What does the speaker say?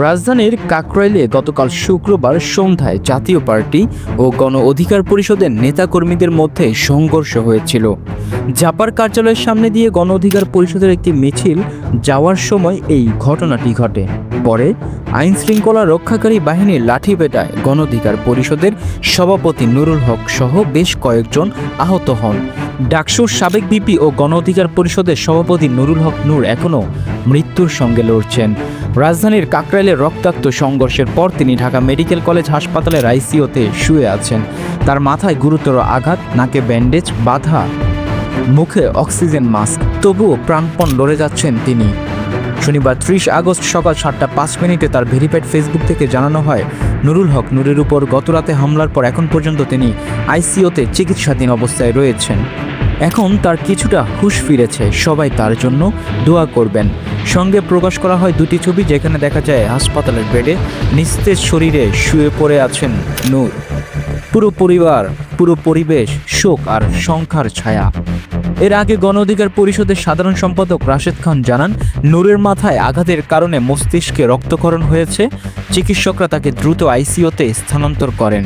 রাজধানীর কাকরাইলে গতকাল শুক্রবার সন্ধ্যায় জাতীয় পার্টি ও গণ অধিকার পরিষদের নেতাকর্মীদের মধ্যে সংঘর্ষ হয়েছিল। জাপার কার্যালয়ের সামনে দিয়ে গণ অধিকার পরিষদের একটি মিছিল যাওয়ার সময় এই ঘটনাটি ঘটে। পরে আইন শৃঙ্খলা রক্ষাকারী বাহিনীর লাঠি বেটায় গণ অধিকার পরিষদের সভাপতি নুরুল হক সহ বেশ কয়েকজন আহত হন। ডাকসুর সাবেক বিপি ও গণ অধিকার পরিষদের সভাপতি নুরুল হক নূর এখনও মৃত্যুর সঙ্গে লড়ছেন। রাজধানীর কাকরাইলে রক্তাক্ত সংঘর্ষের পর তিনি ঢাকা মেডিকেল কলেজ হাসপাতালের আইসিওতে শুয়ে আছেন। তার মাথায় গুরুতর আঘাত, নাকে ব্যান্ডেজ, বাধা, মুখে অক্সিজেন মাস্ক, তবুও প্রাণপণ লড়ে যাচ্ছেন তিনি। শনিবার ত্রিশ আগস্ট সকাল সাতটা পাঁচ মিনিটে তার ভেরিফাইড ফেসবুক থেকে জানানো হয়, নুরুল হক নুরের উপর গতরাতে হামলার পর এখন পর্যন্ত তিনি আইসিওতে চিকিৎসাধীন অবস্থায় রয়েছেন। এখন তার কিছুটা হুশ ফিরেছে, সবাই তার জন্য দোয়া করবেন। সঙ্গে প্রকাশ করা হয় দুটি ছবি যেখানে দেখা যায় হাসপাতালের বেডে নিস্তেজ শরীরে শুয়ে পড়ে আছেন নূর। পুরো পরিবার, পুরো পরিবেশ শোক আর সংখ্যার ছায়া। এর আগে গণ অধিকার পরিষদের সাধারণ সম্পাদক রাশেদ খান জানান, নূরের মাথায় আঘাতের কারণে মস্তিষ্কে রক্তক্ষরণ হয়েছে, চিকিৎসকরা তাকে দ্রুত আইসিইউতে স্থানান্তর করেন।